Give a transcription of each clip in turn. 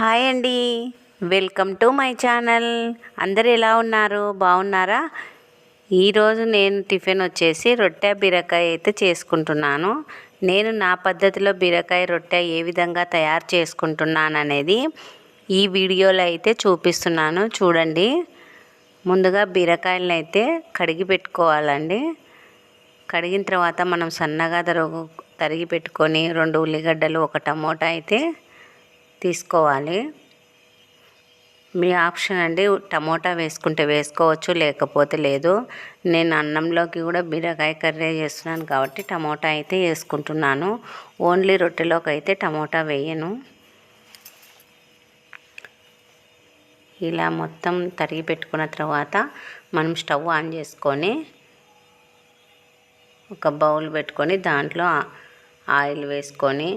Hi అండి. Welcome to my channel అందరు ఎలా ఉన్నారు? బాగున్నారా? ఈరోజు నేను టిఫిన్ వచ్చేసి రొట్టె బీరకాయ అయితే చేసుకుంటున్నాను. నేను నా పద్ధతిలో బీరకాయ రొట్టె ఏ విధంగా తయారు చేసుకుంటున్నాను అనేది ఈ వీడియోలో అయితే చూపిస్తున్నాను. చూడండి. ముందుగా బీరకాయలను అయితే కడిగి పెట్టుకోవాలండి. కడిగిన తర్వాత మనం సన్నగా తరుగు తరిగి పెట్టుకొని రెండు ఉల్లిగడ్డలు ఒక టమోటా అయితే తీసుకోవాలి. మీ ఆప్షన్ అండి టమోటా వేసుకుంటే వేసుకోవచ్చు లేకపోతే లేదు. నేను అన్నంలోకి కూడా బీరకాయ కర్రీ చేస్తున్నాను కాబట్టి టమోటా అయితే వేసుకుంటున్నాను. ఓన్లీ రొట్టెలోకి అయితే టమోటా వేయను. ఇలా మొత్తం తరిగి పెట్టుకున్న తర్వాత మనం స్టవ్ ఆన్ చేసుకొని ఒక బౌల్ పెట్టుకొని దాంట్లో ఆయిల్ వేసుకొని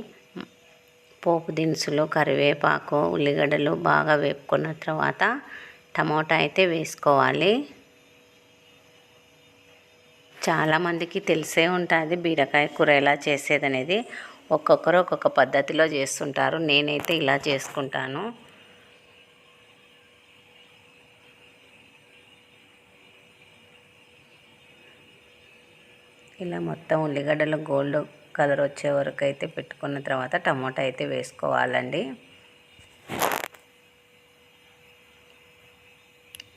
పోపు దినుసులు కరివేపాకు ఉల్లిగడ్డలు బాగా వేపుకున్న తర్వాత టమోటా అయితే వేసుకోవాలి. చాలామందికి తెలిసే ఉంటుంది బీరకాయ కూర ఎలా చేసేది అనేది ఒక్కొక్కరు ఒక్కొక్క పద్ధతిలో చేస్తుంటారు. నేనైతే ఇలా చేసుకుంటాను. ఇలా మొత్తం ఉల్లిగడ్డలు గోల్డ్ కలర్ వచ్చే వరకు అయితే పెట్టుకున్న తర్వాత టమోటా అయితే వేసుకోవాలండి.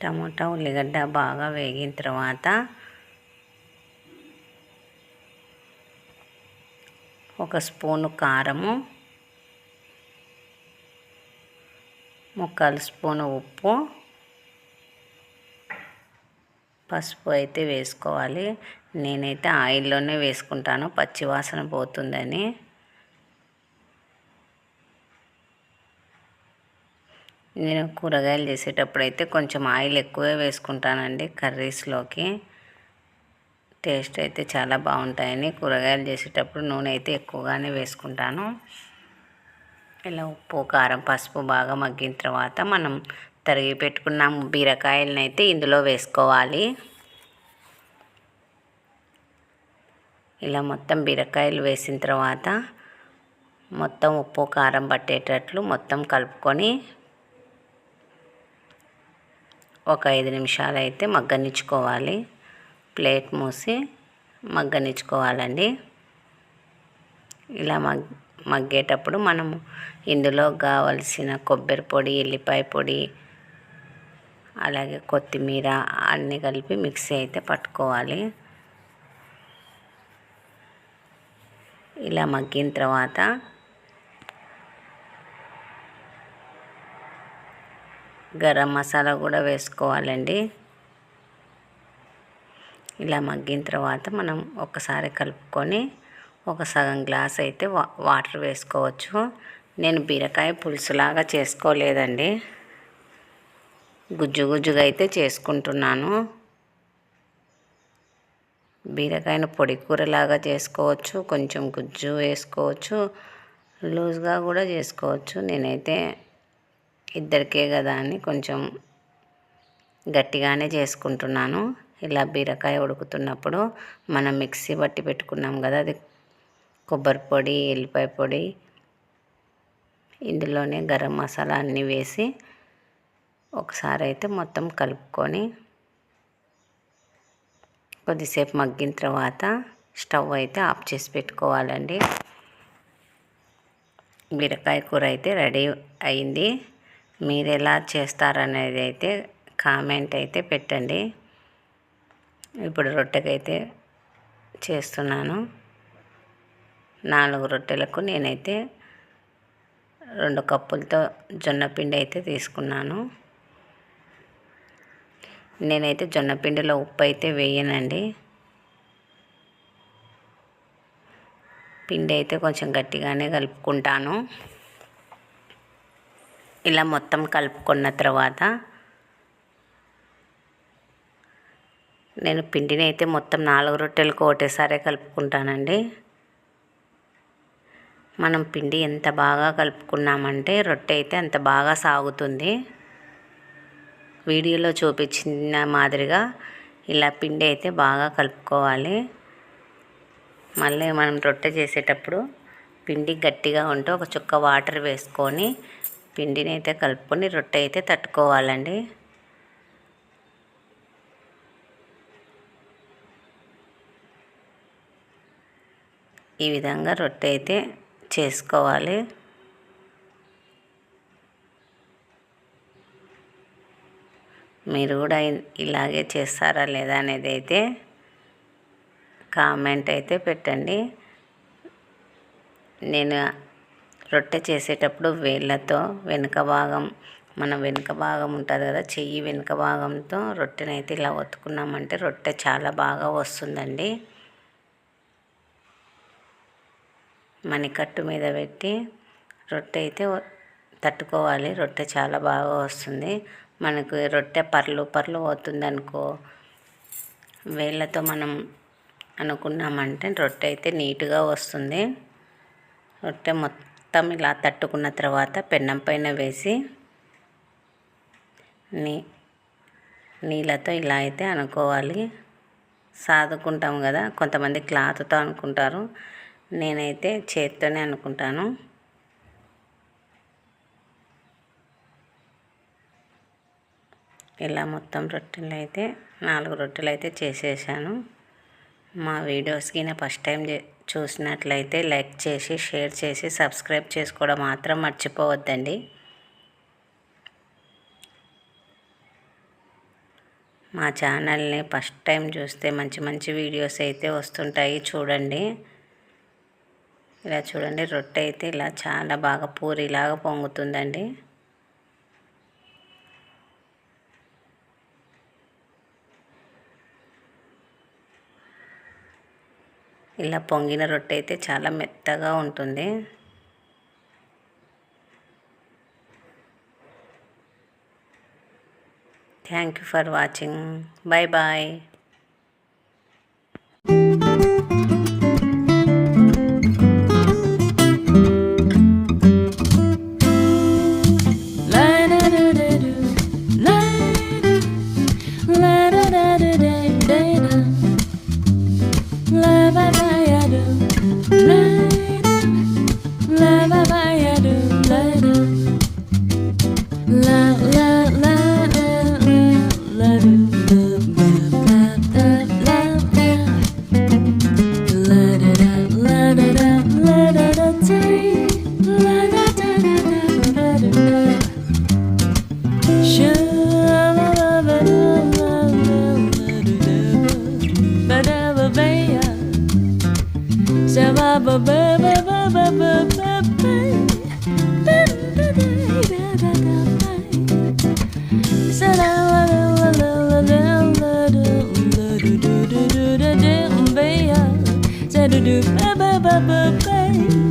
టమోటా ఉల్లిగడ్డ బాగా వేగిన తర్వాత ఒక స్పూను కారము ముక్కాలు స్పూను ఉప్పు పసుపు అయితే వేసుకోవాలి. నేనైతే ఆయిల్లోనే వేసుకుంటాను పచ్చివాసన పోతుందని. నేను కూరగాయలు చేసేటప్పుడు అయితే కొంచెం ఆయిల్ ఎక్కువే వేసుకుంటానండి కర్రీస్లోకి. టేస్ట్ అయితే చాలా బాగుంటాయని కూరగాయలు చేసేటప్పుడు నూనె అయితే ఎక్కువగానే వేసుకుంటాను. ఇలా ఉప్పు కారం పసుపు బాగా మగ్గిన తర్వాత మనం తరిగి పెట్టుకున్న బీరకాయలను అయితే ఇందులో వేసుకోవాలి. ఇలా మొత్తం బీరకాయలు వేసిన తర్వాత మొత్తం ఉప్పు కారం పట్టేటట్లు మొత్తం కలుపుకొని ఒక ఐదు నిమిషాలు అయితే మగ్గనిచ్చుకోవాలి. ప్లేట్ మూసి మగ్గనిచ్చుకోవాలండి. ఇలా మగ్ మగ్గేటప్పుడు మనము ఇందులో కావలసిన కొబ్బరి పొడి ఎల్లిపాయ పొడి అలాగే కొత్తిమీర అన్నీ కలిపి మిక్సీ అయితే పట్టుకోవాలి. ఇలా మగ్గిన తర్వాత గరం మసాలా కూడా వేసుకోవాలండి. ఇలా మగ్గిన తర్వాత మనం ఒకసారి కలుపుకొని ఒక సగం గ్లాస్ అయితే వా వాటర్ వేసుకోవచ్చు. నేను బీరకాయ పులుసులాగా చేసుకోలేదండి. గుజ్జు గుజ్జుగా అయితే చేసుకుంటున్నాను. బీరకాయను పొడి కూరలాగా చేసుకోవచ్చు కొంచెం గుజ్జు వేసుకోవచ్చు లూజ్గా కూడా చేసుకోవచ్చు. నేనైతే ఇద్దరికే కదా అని కొంచెం గట్టిగానే చేసుకుంటున్నాను. ఇలా బీరకాయ ఉడుకుతున్నప్పుడు మనం మిక్సీ బట్టి పెట్టుకున్నాం కదా అది కొబ్బరి పొడి ఎల్లిపాయ పొడి ఇందులోనే గరం మసాలా అన్నీ వేసి ఒకసారి అయితే మొత్తం కలుపుకొని కొద్దిసేపు మగ్గిన తర్వాత స్టవ్ అయితే ఆఫ్ చేసి పెట్టుకోవాలండి. బీరకాయ కూర అయితే రెడీ అయింది. మీరు ఎలా చేస్తారనేది అయితే కామెంట్ అయితే పెట్టండి. ఇప్పుడు రొట్టెకైతే చేస్తున్నాను. నాలుగు రొట్టెలకు నేనైతే రెండు కప్పులతో జొన్న పిండి అయితే తీసుకున్నాను. నేనైతే జొన్న పిండిలో ఉప్పు అయితే వేయనండి. పిండి అయితే కొంచెం గట్టిగానే కలుపుకుంటాను. ఇలా మొత్తం కలుపుకున్న తర్వాత నేను పిండిని అయితే మొత్తం నాలుగు రొట్టెలకు ఒకటేసారే కలుపుకుంటానండి. మనం పిండి ఎంత బాగా కలుపుకున్నామంటే రొట్టె అయితే అంత బాగా సాగుతుంది. వీడియోలో చూపించిన మాదిరిగా ఇలా పిండి అయితే బాగా కలుపుకోవాలి. మళ్ళీ మనం రొట్టె చేసేటప్పుడు పిండి గట్టిగా ఉంటే ఒక చుక్క వాటర్ వేసుకొని పిండిని అయితే కలుపుకొని రొట్టె అయితే తట్టుకోవాలండి. ఈ విధంగా రొట్టె అయితే చేసుకోవాలి. మీరు కూడా ఇలాగే చేస్తారా లేదా అనేది అయితే కామెంట్ అయితే పెట్టండి. నేను రొట్టె చేసేటప్పుడు వేళ్ళతో వెనుక భాగం మన వెనుక భాగం ఉంటుంది కదా చెయ్యి వెనుక భాగంతో రొట్టెనైతే ఇలా ఒత్తుకున్నామంటే రొట్టె చాలా బాగా వస్తుందండి. మణికట్టు మీద పెట్టి రొట్టె అయితే తట్టుకోవాలి. రొట్టె చాలా బాగా వస్తుంది. మనకు రొట్టె పర్లు పర్లు అవుతుందనుకో వేళ్ళతో మనం అనుకున్నామంటే రొట్టె అయితే నీట్గా వస్తుంది. రొట్టె మొత్తం ఇలా తట్టుకున్న తర్వాత పెన్నం పైన వేసి నీ నీళ్ళతో ఇలా అయితే అనుకోవాలి. సాదుకుంటాం కదా కొంతమంది క్లాత్తో అనుకుంటారు. నేనైతే చేత్తోనే అనుకుంటాను. ఇలా మొత్తం రొట్టెలు అయితే నాలుగు రొట్టెలు అయితే చేసేసాను. మా వీడియోస్కి నా ఫస్ట్ టైం చూసినట్లయితే లైక్ చేసి షేర్ చేసి సబ్స్క్రైబ్ చేసుకోవడం మాత్రం మర్చిపోవద్దండి. మా ఛానల్ని ఫస్ట్ టైం చూస్తే మంచి మంచి వీడియోస్ అయితే వస్తుంటాయి చూడండి. ఇలా చూడండి రొట్టె అయితే ఇలా చాలా బాగా పూరిలాగా పొంగుతుందండి. ఇలా పొంగిన రొట్టె అయితే చాలా మెత్తగా ఉంటుంది. Thank you for watching bye bye Ça va, ba, ba, ba, ba, ba, ba, ba, ba. do do ba ba ba ba ba